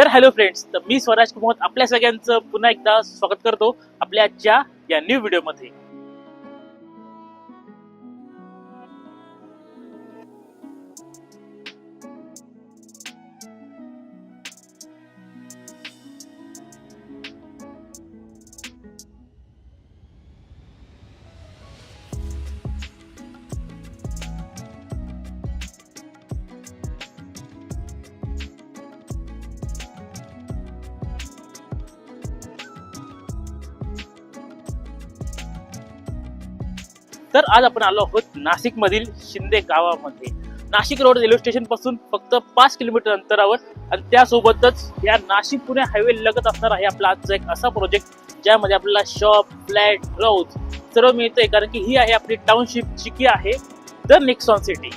तर hello friends तर मी स्वराज कुमार आपल्या सगळ्यांचं पुन्हा एकदा स्वागत करतो आपल्या आजच्या या न्यू व्हिडिओमध्ये तर आज आपण आलो आहोत नाशिक मधील शिंदे गावामध्ये. नाशिक रोड रेल्वे स्टेशनपासून फक्त पाच किलोमीटर अंतरावर आणि त्यासोबतच या नाशिक पुणे हायवे लगत असणार आहे आपला आजचा एक असा प्रोजेक्ट ज्यामध्ये आपल्याला शॉप फ्लॅट हाऊस सर्व मिळतंय. कारण की ही आहे आपली टाउनशिप जी की आहे द नेक्सॉन सिटी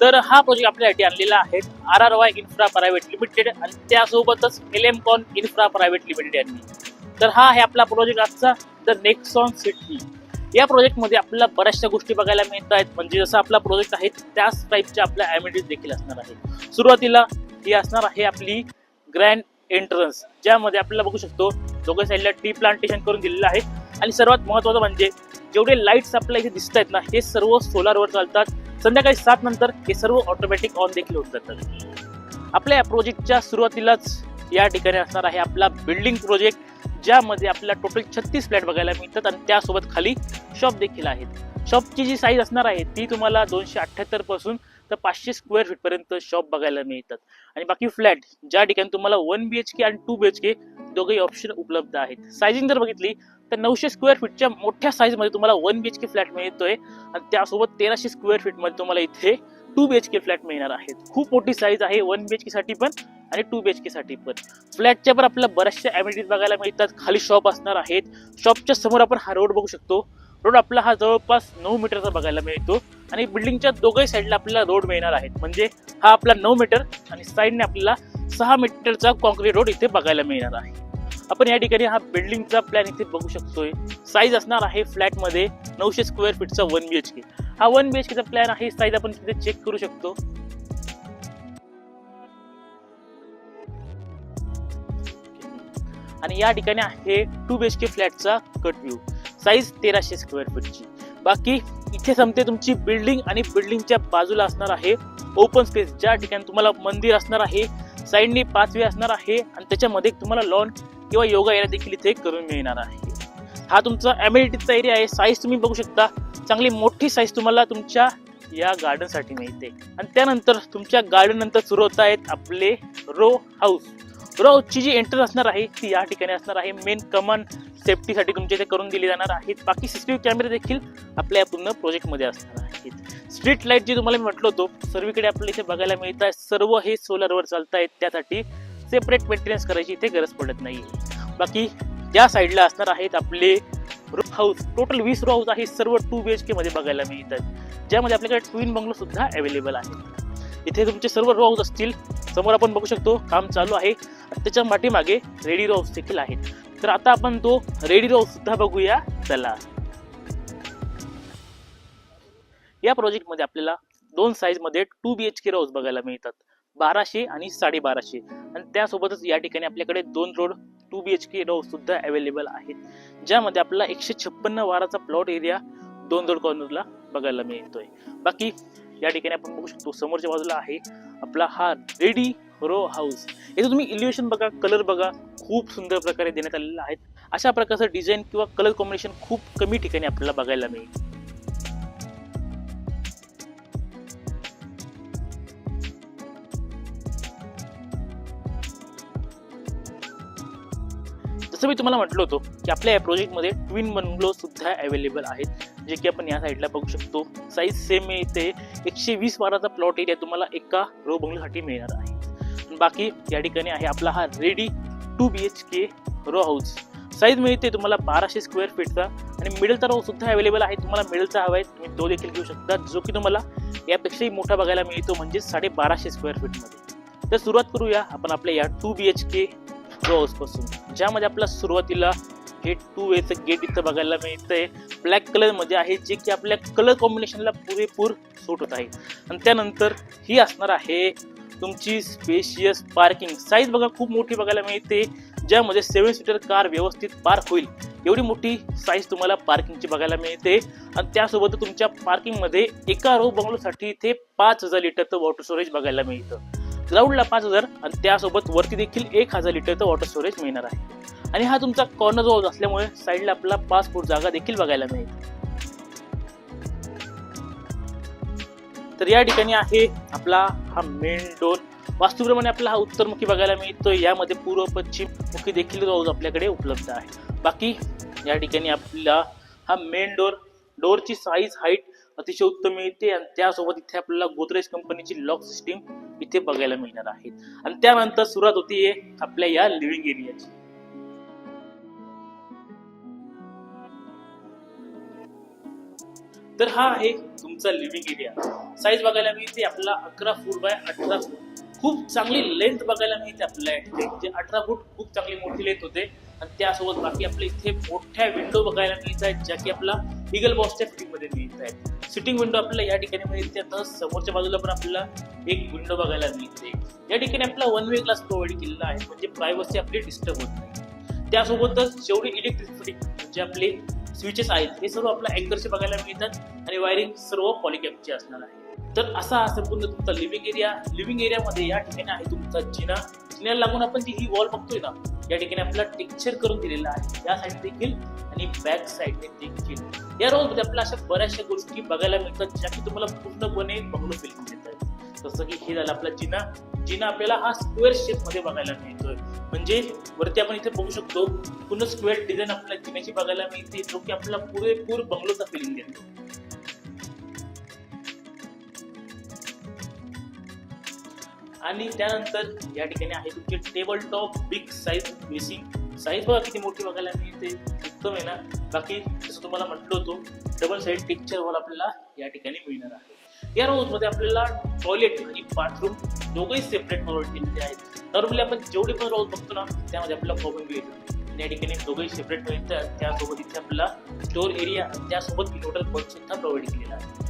तर हा प्रोजेक्ट आपल्यासाठी आणलेला आहे. R R Y infra private limited आणि त्यासोबतच L M con infra private limited यांनी. तर हा आहे आपला प्रोजेक्ट आजचा द नेक्सॉन सिटी या प्रोजेक्टमध्ये आपल्याला बऱ्याचशा गोष्टी बघायला मिळत आहेत. म्हणजे जसं आपला प्रोजेक्ट आहे त्याच टाईपच्या आपल्या ॲमिटीज देखील असणार आहे. सुरुवातीला ही असणार आहे आपली ग्रँड एंट्रन्स ज्यामध्ये आपल्याला बघू शकतो दोघे साईडला टी प्लांटेशन करून दिलेलं आहे. आणि सर्वात महत्त्वाचं म्हणजे जेवढे लाईट्स आपल्याला इथे दिसत आहेत ना हे सर्व सोलारवर चालतात. संध्याकाळी सात नंतर हे सर्व ऑटोमॅटिक ऑन देखील होत जातात. आपल्या या प्रोजेक्टच्या सुरुवातीलाच या ठिकाणी असणार आहे आपला बिल्डिंग प्रोजेक्ट ज्यामध्ये आपल्याला टोटल छत्तीस फ्लॅट बघायला मिळतात आणि त्यासोबत खाली शॉप देखील आहेत. शॉपची जी साईज असणार आहे ती तुम्हाला दोनशे अठ्ठ्याहत्तरपासून तर पाचशे स्क्वेअर फीट पर्यंत शॉप बघायला मिळतात. आणि बाकी फ्लॅट ज्या ठिकाणी तुम्हाला वन बी एच के आणि टू बी एच के दोघेही ऑप्शन उपलब्ध आहेत. सायझिंग जर बघितली तर नऊशे स्क्वेअर फीटच्या मोठ्या साईजमध्ये तुम्हाला one B H K flat मिळतोय. आणि त्यासोबत तेराशे स्क्वेअर फीटमध्ये तुम्हाला इथे two B H K flat मिळणार आहेत. खूप मोठी साईज आहे वन बी एच के साठी पण आणि टू बी एच के साठी पण. फ्लॅटच्या पण आपल्याला बऱ्याचशा ॲमिटीज बघायला मिळतात. खाली शॉप असणार आहेत. शॉपच्या समोर आपण हा रोड बघू शकतो. रोड आपला हा जवळपास नऊ मीटरचा बघायला मिळतो. आणि बिल्डिंगच्या दोघही साईडला आपल्याला रोड मिळणार आहेत. म्हणजे हा आपला नऊ मीटर आणि साईडने आपल्याला सहा मीटरचा कॉन्क्रीट रोड इथे बघायला मिळणार आहे. आपण या ठिकाणी हा बिल्डिंगचा प्लॅन इथे बघू शकतोय. साईज असणार आहे फ्लॅटमध्ये नऊशे स्क्वेअर फीटचा वन बी एच के हा वन बी एच केचा प्लॅन आहे साईज आपण तिथे चेक करू शकतो. आणि या ठिकाणी आहे टू बी एच के फ्लॅटचा कट व्ह्यू साईज तेराशे स्क्वेअर फीटची बाकी इथे संपते तुमची बिल्डिंग आणि बिल्डिंगच्या बाजूला असणार आहे ओपन स्पेस ज्या ठिकाणी तुम्हाला मंदिर असणार आहे साईडनी पाचवे असणार आहे आणि त्याच्यामध्ये तुम्हाला लॉन किंवा योगा एरिया देखील इथे करून मिळणार आहे. हा तुमचा अमेरिटीचा एरिया आहे. साईज तुम्ही बघू शकता. चांगली मोठी साईज तुम्हाला तुमच्या या गार्डनसाठी मिळते. आणि त्यानंतर तुमच्या गार्डन नंतर सुरू होत आहेत आपले रो हाऊस रो जी एंट्री असणार आहे ती या ठिकाणी असणार आहे. मेन कमन सेफ्टीसाठी तुमच्या इथे करून दिली जाणार आहेत. बाकी सी टी व्ही कॅमेरे देखील आपल्या या पूर्ण प्रोजेक्टमध्ये असणार आहेत. स्ट्रीट लाइट जे तुम्हाला मी म्हटलं होतो सर्वीकडे आपल्याला इथे बघायला मिळत आहे. सर्व हे सोलरवर चालत आहेत. त्यासाठी सेपरेट मेंटेनन्स करायची इथे गरज पडत नाही बाकी या साईडला असणार आहेत आपले रो हाऊस टोटल वीस रो हाऊस आहे. सर्व टू बी एच केमध्ये बघायला मिळतात. ज्यामध्ये आपल्याकडे ट्विन बंगलो सुद्धा अवेलेबल आहेत इथे तुमचे सर्व रो हाऊस असतील. समोर आपण बघू शकतो काम चालू आहे. त्याच्या पाठीमागे रेडी रो हाऊस देखील आहेत. तर आता आपण तो रेडी रो सुद्धा बघूया. चला. या प्रोजेक्टमध्ये आपल्याला दोन साईजमध्ये two B H K house बघायला मिळतात. बाराशे आणि साडेबाराशे. आणि त्यासोबतच या ठिकाणी आपल्याकडे दोन road two B H K house सुद्धा अवेलेबल आहेत. ज्यामध्ये आपल्याला एकशे छप्पन्न वाराचा प्लॉट एरिया दोन रोड कॉर्नरला बघायला मिळतोय. बाकी या ठिकाणी आपण बघू शकतो समोरच्या बाजूला आहे आपला हा रेडी रो हाऊस. याचं तुम्ही इल्युएशन बघा कलर बघा खूप सुंदर प्रकारे देण्यात आलेला आहेत अशा प्रकारचं डिझाईन किंवा कलर कॉम्बिनेशन खूप कमी ठिकाणी आपल्याला बघायला मिळेल. जसं मी तुम्हाला म्हटलं होतं की आपल्या या प्रोजेक्टमध्ये ट्विन बंगलो सुद्धा अवेलेबल आहेत. जे की आपण या साईडला बघू शकतो. साईज सेम मिळते. एकशे वीस बाराचा प्लॉट एरिया तुम्हाला एका रो बंगल्यासाठी मिळणार आहे. बाकी या ठिकाणी आहे आपला हा ready two B H K row house size मिळते तुम्हाला बाराशे स्क्वेअर फीटचा आणि मिडलचा रो सुद्धा अवेलेबल आहे. तुम्हाला मिडलचा हवा आहे. तुम्ही तो देखील घेऊ शकता. जो की तुम्हाला यापेक्षाही मोठा बघायला मिळतो म्हणजे साडे बाराशे स्क्वेअर फीटमध्ये तर सुरुवात करूया आपण आपल्या या two B H K row हाऊसपासून ज्यामध्ये आपला सुरुवातीला गेट टू वेचं गेट इथं बघायला मिळतंय. ब्लॅक कलरमध्ये आहे जे की आपल्या कलर कॉम्बिनेशनला पुरेपूर सूट होत आहे. आणि त्यानंतर ही असणार आहे तुमची स्पेशियस पार्किंग साईज बघा खूप मोठी बघायला मिळते ज्यामध्ये सेवन सीटर कार व्यवस्थित पार्क होईल. एवढी मोठी साईज तुम्हाला पार्किंगची बघायला मिळते. आणि त्यासोबत तुमच्या पार्किंगमध्ये एका रो बंगलोसाठी इथे पाच हजार लिटरचं वॉटर स्टोरेज बघायला मिळतं. ग्राउंडला पाच हजार आणि त्यासोबत वरती देखील एक हजार लिटरचं वॉटर स्टोरेज मिळणार आहे. आणि हा तुमचा कॉर्नर रोड असल्यामुळे साईडला आपला पाच फूट जागा देखील बघायला मिळते तर या ठिकाणी आहे आपला हा मेन डोर वास्तूप्रमाणे आपला हा उत्तरमुखी बघायला मिळतो यामध्ये पूर्व पश्चिम मुखी देखील रोज आपल्याकडे उपलब्ध आहे. बाकी या ठिकाणी आपला हा मेन डोर डोरची साईज हाईट अतिशय उत्तम मिळते आणि त्यासोबत इथे आपल्याला गोदरेज कंपनीची लॉक सिस्टीम इथे बघायला मिळणार आहे. आणि त्यानंतर सुरुवात होती आपल्या या लिव्हिंग एरियाची तर हा आहे तुमचा लिव्हिंग एरिया साईज बघायला मिळते आपला अकरा फूट बाय अठरा फूट खूप चांगली लेंथ बघायला मिळते आपल्याला या ठिकाणी म्हणजे अठरा फूट खूप चांगली मोठी लेंथ होते. आणि त्यासोबत बाकी आपल्या इथे मोठ्या विंडो बघायला मिळत आहेत ज्या की आपला इगल बॉक्सच्या फिटिंगमध्ये मिळत आहेत. सिटिंग विंडो आपल्याला या ठिकाणी मिळते. तर समोरच्या बाजूला पण आपल्याला एक विंडो बघायला मिळते. या ठिकाणी आपला वन वे ग्लास प्रोव्हाइड केलेला आहे. म्हणजे प्रायव्हसी आपली डिस्टर्ब होत नाही. त्यासोबतच जेवढी इलेक्ट्रिसिटी म्हणजे आपले स्विचेस आहेत हे सर्व आपल्या अँकरचे बघायला मिळतात आणि वायरिंग सर्व पॉलिकॅपचे असणार आहे. तर असा हा संपूर्ण तुमचा लिव्हिंग एरिया लिव्हिंग एरियामध्ये या ठिकाणी आहे तुमचा जिना. जिन्याला लागून आपण जी ही वॉल बघतोय ना या ठिकाणी आपला टेक्स्चर करून दिलेला आहे. या साईड देखील आणि बॅक साईडने देखील. या रोजमध्ये आपल्या आपल्याला अशा बऱ्याचशा गोष्टी बघायला मिळतात ज्या की तुम्हाला पूर्णपणे बंगलो फिल्म देतात. जसं की हे झालं आपला जिना जिना आपल्याला हा स्क्वेअर शेपमध्ये बघायला मिळतोय. म्हणजे वरती आपण इथे बघू शकतो पूर्ण स्क्वेअर डिझाईन आपल्याला जिन्याची बघायला मिळते जो की आपल्याला पुरेपूर बंगलोचा फिलिंग देतो. आणि त्यानंतर या ठिकाणी आहे तुमचे table top big size basin size बघा किती मोठी बघायला मिळते एकदम आहे ना? बाकी जसं तुम्हाला म्हटलं होतं डबल साईड पिक्चर वॉल आपल्याला या ठिकाणी मिळणार आहे. या रोजमध्ये आपल्याला टॉयलेट आणि बाथरूम दोघंही सेपरेट प्रोव्हाइड आहेत. नॉर्मली आपण जेवढे पण रोज बघतो ना त्यामध्ये आपल्याला प्रॉब्लेम येतो. या ठिकाणी दोघंही सेपरेट मिळतात त्यासोबत इथे आपल्याला स्टोर एरिया आणि त्यासोबत टोटल बस सुद्धा प्रोव्हाइड केलेला आहे.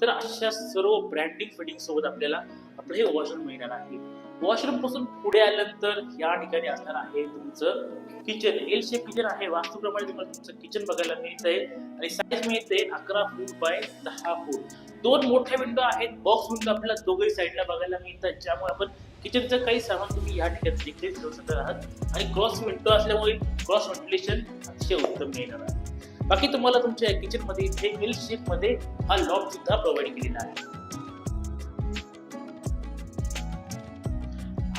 तर अशा सर्व ब्रँडिंग फिटिंग सोबत आपल्याला आपलं हे वॉशरूम मिळणार आहे. वॉशरूमपासून पुढे आल्यानंतर या ठिकाणी असणार आहे तुमचं किचन एल शेप किचन आहे. वास्तूप्रमाणे तुम्हाला तुमचं किचन बघायला मिळत आहे आणि साईज मिळते अकरा फूट बाय दहा फूट दोन मोठ्या विंडो आहेत. बॉक्स विंडो आपल्याला दोघही साईडला बघायला मिळतात. ज्यामुळे आपण किचनचं काही सामान तुम्ही या ठिकाणी देखील ठेवू शकत आहात. आणि क्रॉस विंडो असल्यामुळे क्रॉस व्हेंटिलेशन अतिशय उत्तम मिळणार आहे. बाकी तुम्हाला तुमच्या किचनमध्ये इथे एल शेपमध्ये हा लॉक सुद्धा प्रोव्हाइड केलेला आहे.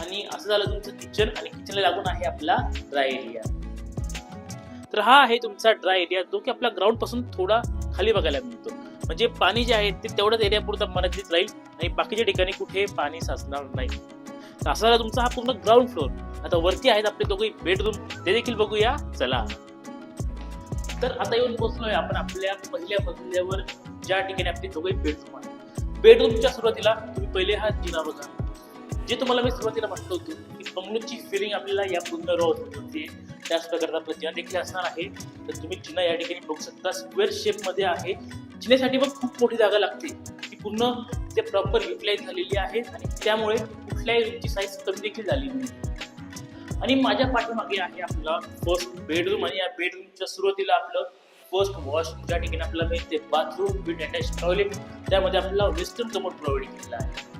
आणि असं झालं तुमचं किचन आणि किचनला लागून आहे आपला ड्राय एरिया तर हा आहे तुमचा ड्राय एरिया जो की आपल्या ग्राउंडपासून थोडा खाली बघायला मिळतो. म्हणजे पाणी जे आहे ते तेवढ्याच एरिया पुरता मर्यादित राहील आणि बाकीच्या ठिकाणी कुठे पाणी साचणार नाही. तर असा झाला तुमचा हा पूर्ण ग्राउंड फ्लोर आता वरती आहेत आपले दोघे बेडरूम ते देखील बघूया. चला. तर आता येऊन पोहोचलोय आपण आपल्या पहिल्या मजल्यावर ज्या ठिकाणी आपली दोघे बेडरूम आहे बेडरूमच्या सुरुवातीला तुम्ही पहिले हा जिना बघा जे तुम्हाला मी सुरुवातीला म्हटलं होतं की बंगलोची फिलिंग आपल्याला या पूर्ण रोज होते. त्याच प्रकारचा आपला जिना देखील असणार आहे. तर तुम्ही जिना या ठिकाणी बघू शकता. स्क्वेअर शेपमध्ये आहे. जिन्यासाठी पण खूप मोठी जागा लागते. ती पूर्ण ते प्रॉपर युटिलाइज झालेली आहे. आणि त्यामुळे कुठल्याही रूमची साईज कमी देखील झालेली नाही. आणि माझ्या पाठीमागे आहे आपला फर्स्ट बेडरूम आणि या बेडरूमच्या सुरुवातीला आपलं फर्स्ट वॉशरूम ज्या ठिकाणी आपल्याला मिळते बाथरूम विथ अटॅच टॉयलेट त्यामध्ये आपल्याला वेस्टर्न कमोड प्रोव्हाइड केलेला आहे.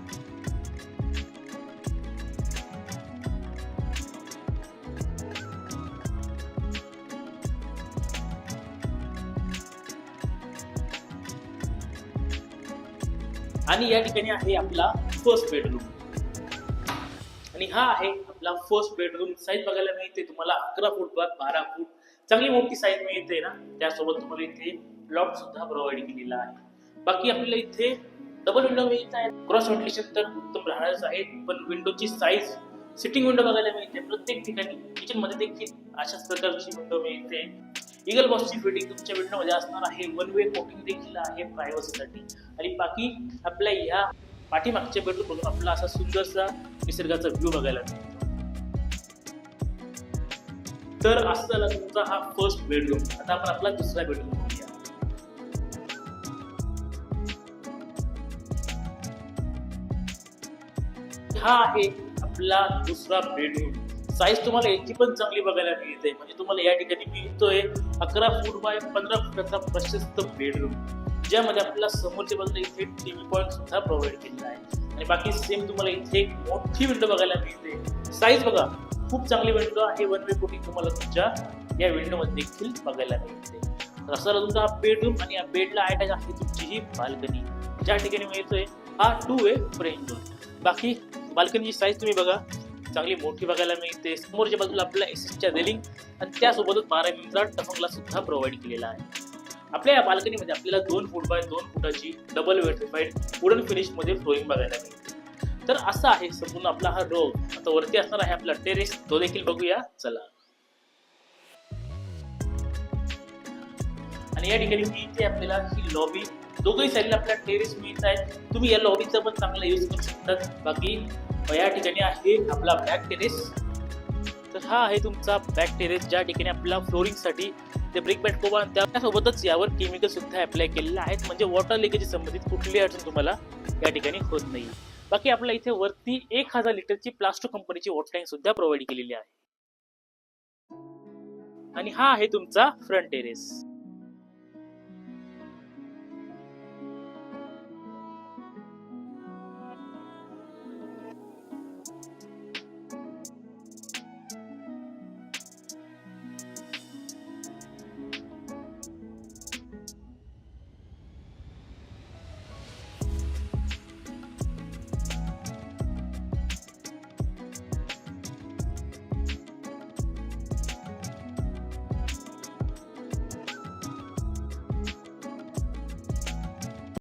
आणि या ठिकाणी आहे आपला फर्स्ट बेडरूम आणि हा आहे आपला फर्स्ट बेडरूम साईज बघायला मिळते तुम्हाला अकरा फूट बाद बारा फूट. चांगली मोठी साईज मिळते ना? त्यासोबत तुम्हाला इथे प्लॉट सुद्धा प्रोव्हाइड केलेला आहे. बाकी आपल्याला इथे डबल विंडो मिळत आहे क्रॉस व्हेंटिलेशन तर उत्तम राहणारच आहे पण विंडोची साईज सिटिंग विंडो बघायला मिळते. प्रत्येक ठिकाणी किचनमध्ये देखील अशाच प्रकारची विंडो मिळते. इगल बॉक्सची फिटिंग तुमच्या विंडो मध्ये असणार आहे. वन वे कोटिंग देखील आहे प्रायव्हसीसाठी आणि बाकी आपल्या ह्या पाठीमागच्या बेडरूम बघून आपला असा सुंदरसा निसर्गाचा व्ह्यू बघायला मिळतो. तर असं झाला तुमचा हा फर्स्ट बेडरूम आता आपण आपला दुसरा बेडरूम बघूया. हा आहे आपला दुसरा बेडरूम साईज तुम्हाला याची पण चांगली बघायला मिळते. म्हणजे तुम्हाला या ठिकाणी मिळतोय अकरा फूट बाय पंधरा फुटाचा प्रशस्त बेडरूम ज्यामध्ये आपल्याला समोरच्या बाजूला इथे टीव्ही पॉईंट सुद्धा प्रोव्हाइड केलेला आहे. आणि बाकी सेम तुम्हाला इथे एक मोठी विंडो बघायला मिळते. साईज बघा खूप चांगली विंडो आहे. वन वे कोटिंग तुम्हाला तुमच्या या विंडो मध्ये देखील बघायला मिळते. तर असा तुमचा हा बेडरूम आणि या बेडला अटॅच आहे तुमची ही बाल्कनी ज्या ठिकाणी मिळतोय हा टू वे फ्रेंच डोर बाकी बाल्कनीची साईज तुम्ही बघा. चांगली मोठी बघायला मिळते. समोरच्या बाजूला आपल्या एसीच्या रेलिंग आणि त्यासोबतच बारा मिनिटचा टफंगला सुद्धा प्रोव्हाइड केलेला आहे. आपल्या या बाल्कनीमध्ये आपल्याला दोन फूट बाय दोन फुटाची डबल वेटिफाईड वुडन फिनिशमध्ये फ्लोरिंग बघायला मिळते तर असा आहे संपूर्ण आपला हा रोग आता वरती असणार आहे आपला टेरेस तो देखील बघूया. चला. आणि या ठिकाणी मी इथे आपल्याला ही लॉबी दोघही साईडला आपल्याला टेरेस मिळत आहेत तुम्ही या लॉबीचा पण चांगला यूज करू शकतात. बाकी या ठिकाणी आहे आपला बॅक टेरेस तर हा आहे तुमचा बॅक टेरेस ज्या ठिकाणी आपल्याला फ्लोरिंगसाठी ते ब्रिक बॅट कोबा त्यासोबतच यावर केमिकल सुद्धा अप्लाय केलेलं आहेत. म्हणजे वॉटर लिकेज संबंधित कुठलीही अडचण तुम्हाला या ठिकाणी होत नाही बाकी आपल्या इथे वरती एक हजार लिटरची प्लास्टो कंपनीची वॉटर टँक सुद्धा प्रोव्हाइड केलेली आहे. आणि हा आहे तुमचा फ्रंट टेरेस